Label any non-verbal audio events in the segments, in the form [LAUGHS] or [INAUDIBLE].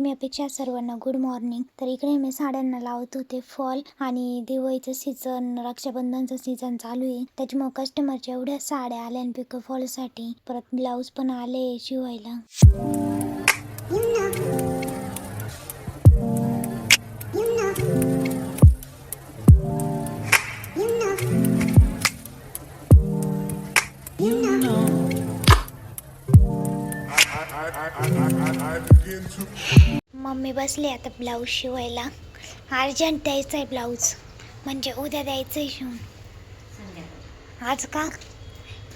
मी अपेक्षा सर्वांना good morning तर इकडे मी साड्यांना लावत होते फॉल आणि दिवाळीचं सीझन रक्षाबंधनचं सीझन चालू आहे. त्याच्यामुळे कस्टमरच्या एवढ्या साड्या आल्या आणि पिको फॉलसाठी परत ब्लाऊज पण आले शिवायला. बसली आता ब्लाऊज शिवायला. अर्जंट द्यायचं आहे ब्लाऊज. म्हणजे उद्या द्यायचं आहे शिवून. आज का?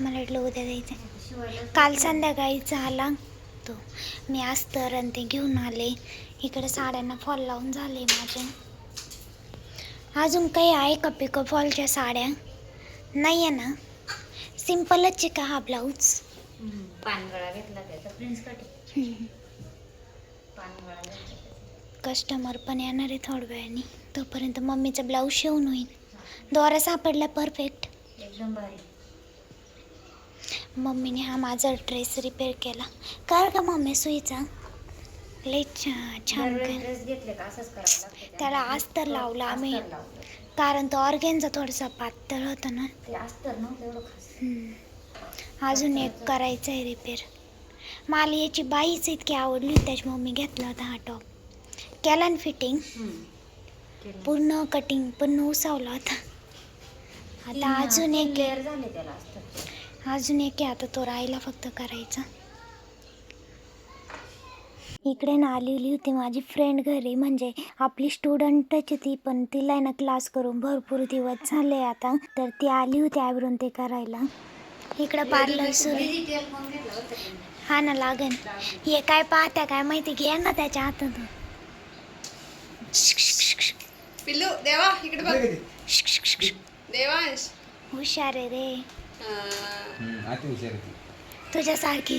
मला वाटलं उद्या द्यायचं आहे. काल संध्याकाळी झाला तो. मी अस्तर आणि ते घेऊन आले. इकडे साड्यांना फॉल लावून झाले माझे. अजून काही आहे का पिको फॉलच्या साड्या? नाही आहे ना. सिम्पलच आहे का हा ब्लाऊज? पानगळा घेतला त्याचा. Prince cutting पानगळा. कस्टमर पण येणार आहे थोड्या वेळाने. तोपर्यंत मम्मीचा ब्लाऊज शिवून होईल दोरा सापडला परफेक्ट एकदम भारी मम्मीने हा माझा ड्रेस रिपेअर केला. कर का मम्मी सुईचा. लई छान दरवेळी कर ड्रेस घेतले का? असंच करावं लागतं त्याला अस्तर लावलं आम्ही. अस्तर लावलं. कारण तो ऑर्गेनचा थोडासा पातळ होता ना. ते अस्तर नव्हतं एवढं खास. हम्म. अजून एक करायचं आहे रिपेअर मला याची बाईच इतकी आवडली होती, त्याच्यामुळे मी घेतला होता हा टॉप केला ना फिटिंग. पूर्ण कटिंग पण उसावला होता आता अजून एक झाले त्याला अजून एक आहे आता तो राहिला फक्त करायचा. इकडे ना आलेली होती माझी फ्रेंड घरी म्हणजे आपली स्टुडंटच ती पण तिला आहे ना क्लास करून भरपूर दिवस झाले आता. तर ती आली होती आयब्रोन ते करायला. इकडं पार्लर सुरू. हा ना लागन हे काय पाहत्या काय माहिती? घे ना त्याच्या हातात पिल्लू देवा इकडे बघ. देवांश हुशार आहे रे. हाय अति हुशार आहे ती. तुझ्यासारखी.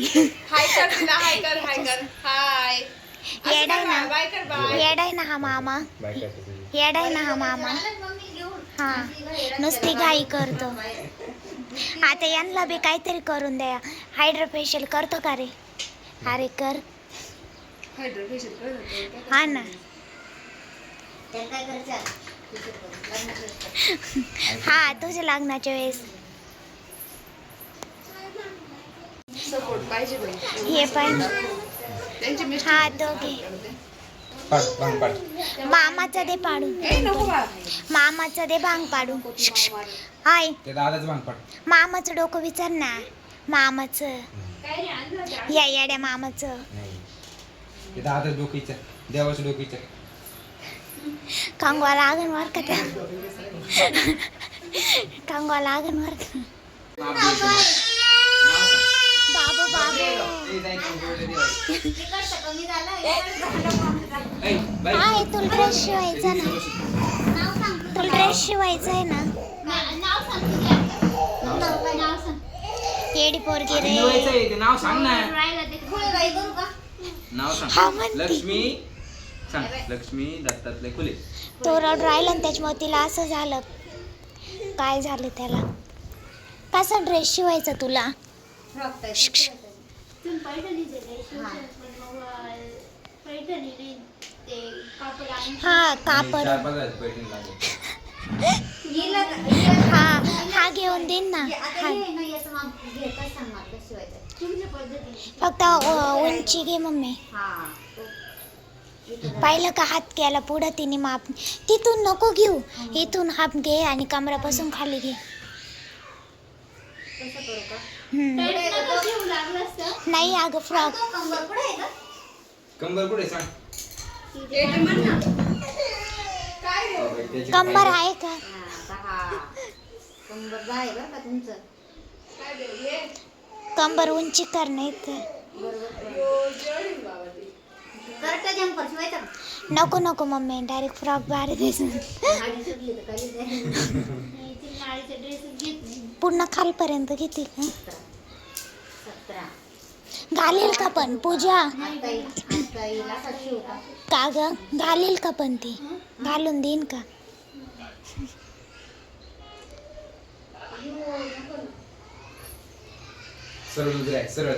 कर तुला हाय कर हाय कर. हाय. येडाय ना. बाय कर बाय येडाय ना हा मामा. बायका तुझी. ना हा मामा. हा. नुसती घाई करतो. आता यांना बी काहीतरी करून द्या. हायड्रो फेशियल करतो का रे? अरे कर. हायड्रोफेशियल कर होतो. हा ना त्याला काय करायचं लग्नाचं असतं. [LAUGHS] हा तुझ्या लग्नाच्या वेळेस. सपोर्ट पाहिजे बाई. हे पण. हा दोघे. पाड पाड मामाचं दे पाडून. बा. मामाचं दे भांग पाडून. हाय. ते दादाच भांग पाड मामाचं डोकं विचार ना. मामाचं. या येड्या मामाचं. डोकं विचार. देवाचं डोकं विचार. कांगवा लागन वर का त्या. कांगवा लागन वर का बाबू बाबू. हाय तुला ड्रेस शिवायचा ना. तुला ड्रेस शिवायचा आहे ना. येडी पोरगी रे. नाव सांग ना. नाव हा सांग म्हणते. लक्ष्मी सांग लक्ष्मी दत्तात्रय खुले. तो रड राहिला आणि त्याच्यामुळे तिला असं झालं. काय झालं त्याला? कसा ड्रेस शिवायचा तुला? हा कापड. चार पाच हजार पैठणी लागले. हा हा घेऊन देईन ना. हा फक्त अ, उंची घे मम्मी. पाहिलं का हात केला पुढं तिने माप. तिथून नको घेऊ. इथून हात घे आणि कमरापासून खाली घे. नाही अगं फ्रॉक. कंबर कुठे सांग. कंबर आहे का? कंबर उंची कर नाही तर करता जम्पर शिवायचा का? नको नको मम्मी डायरेक्ट फ्रॉक जाईल. पूर्ण खालपर्यंत घेते घालील का पण पूजा? का? ग? घालील का पण ती? घालून देईन का? सरळ सरळ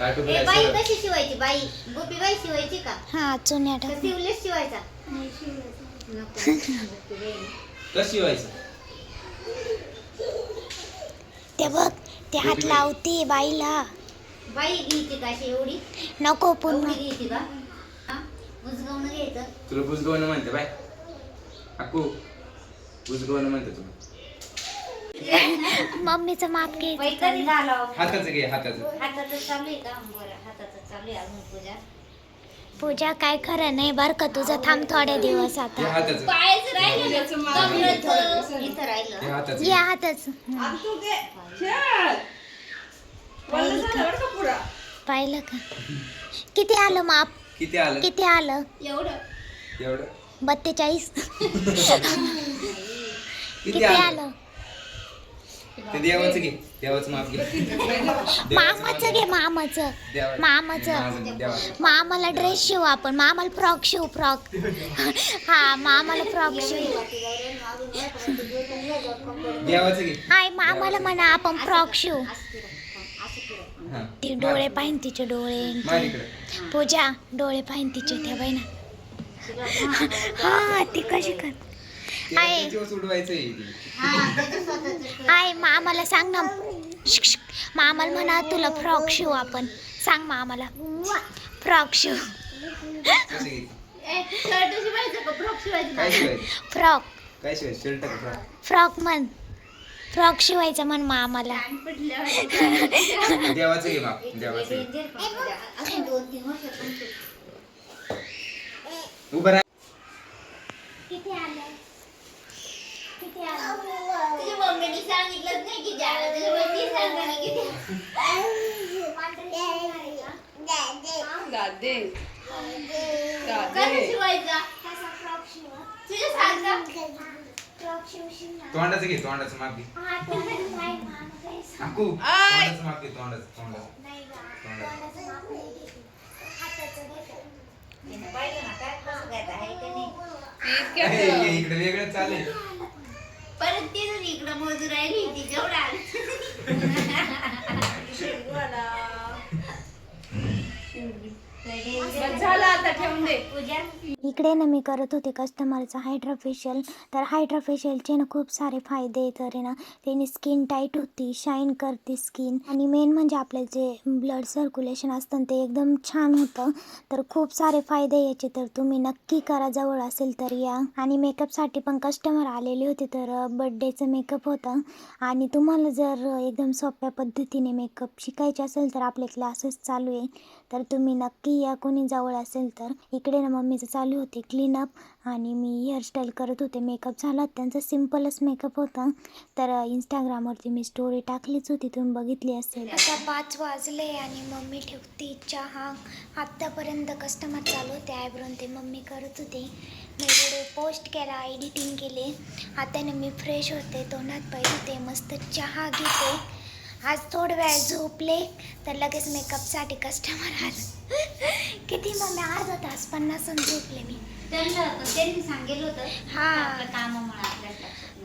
ए बाई कशी शिवायची बाई? गोपी बाई शिवायची का? हा चुन्या का सिवलेस शिवायचा. नको. गोपीबाई. ते बघ ते हात लावते बाईला. बाई घ्यायची का अशी एवढी? नको एवढी पुन्हा घ्यायची का? हा? घ्यायचं. तुला बुजगवणं म्हणते बाय. अक्कू बुजगवणं म्हणते तुला. मम्मीचं माप हाताचं घे हाताचं. पूजा. पूजा काय खरं नाही बर का तुझं? थांब थोडे दिवस आता. हाताचं. हे ये. हातच पाहिलं का? किती आलं माप? किती आलं? किती आलं? एवढं. एवढं? बत्तेचाळीस. [LAUGHS] किती किती आलं? आलं? ते देवाचं घे देवाचं [LAUGHS] घे. मामाचं घे. मामाचं. मामाचं. मामाला ड्रेस शिव आपण. मामाला फ्रॉक शिव फ्रॉक हा मामाला फ्रॉक शिव. देवाचं घे. हाय मामाला म्हणा आपण फ्रॉक शिव. हा. ती डोळे पाहिन तिचे डोळे. इकडे. पूजा डोळे पाहिन तिचे त्या बाई ना हा ती कशी कर आहे. आहे. हाय मामाला सांग ना. शिक, शिक. मामाला म्हणा तुला फ्रॉक शिव आपण. सांग मामाला फ्रॉक शिव. कसं घे शर्ट शिवायचं का? फ्रॉक काय फ्रॉक. शर्ट म्हण. फ्रॉक शिवायचं म्हण मामाला देवाचं घे माप देवाचं घे. अजून दोन तीन वर्ष उभं राहा. किती आलं किती आलं तुझ्या मम्मीने सांगितलंच नाही किती कसं शिवायचा? तुझ्या तोंडाचं घे तोंडाचं माप घे. अक्कू आय. तोंडाचं माप घे तोंडाचं तोंडाचं. तिनं पाहिलं ना काय कसं काय आहे का नाही. ती इतक्यात इकडे वेगळं चालेल परत ती जर इकडं मजूर राहिली ती जेवढं झालं आता ठेवून दे. पूजा. इकडे ना मी करत होते कस्टमरचं हायड्रा फेशियल तर हायड्रा फेशियलचे ना खूप सारे फायदे आहेत तर आहे ना. त्याने स्किन टाईट होती शाईन करते स्किन आणि मेन म्हणजे आपलं जे ब्लड सर्क्युलेशन असतं ते एकदम छान होतं. तर खूप सारे फायदे याचे तर तुम्ही नक्की करा जवळ असेल तर या. आणि मेकअपसाठी पण कस्टमर आलेले होते तर बड्डेचं मेकअप होतं. आणि तुम्हाला जर एकदम सोप्या पद्धतीने मेकअप शिकायचे असेल तर आपले क्लासेस चालू आहे. तर तुम्ही नक्की या कोणी जवळ असेल तर. इकडे ना मम्मीचं चालू होते क्लीनअप आणि मी हेअरस्टाईल करत होते. मेकअप झाला त्यांचा सिम्पलच मेकअप होता. तर इंस्टाग्रामवरती मी स्टोरी टाकलीच होती तुम्ही बघितली असेल. आता पाच वाजले आणि मम्मी ठेवते चहा. आत्तापर्यंत कस्टमर चालू होते आयब्रोन ते मम्मी करत होते. मी व्हिडिओ पोस्ट केला एडिटिंग केले. आता मी फ्रेश होते तोंडात पाय होते मस्त चहा घेते. आज थोडं वेळ झोपले तर लगेच मेकअपसाठी कस्टमर आलं. किती मम्मी अर्धा तास पन्नास झोपले मी. त्यांना त्यांनी सांगितलं होतं हा. कामामुळे.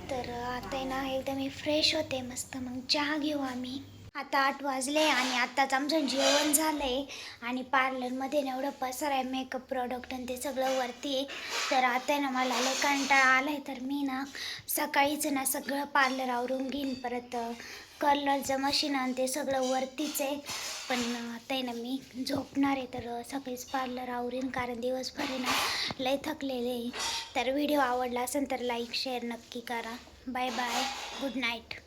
तर आता आहे ना एकदम मी फ्रेश होते मस्त. मग चहा घेऊ आम्ही. आता आठ वाजले आणि आत्ताच आमचं जेवण झालं आहे आणि पार्लरमध्ये ना एवढं पसार आहे मेकअप प्रोडक्ट आणि ते सगळं वरती आहे. तर आता आहे ना मला लय कंटाळा आला आहे तर मी ना सकाळीच ना सगळं पार्लर आवरून घेईन. परत कलरचं मशीन आणि ते सगळं वरतीच आहे. पण ते ना मी झोपणार आहे तर सगळेच पार्लर आवरीन कारण दिवसभर आहे ना लय थकलेले आहे. तर व्हिडिओ आवडला असेल तर लाईक शेअर नक्की करा. Bye bye. Good night.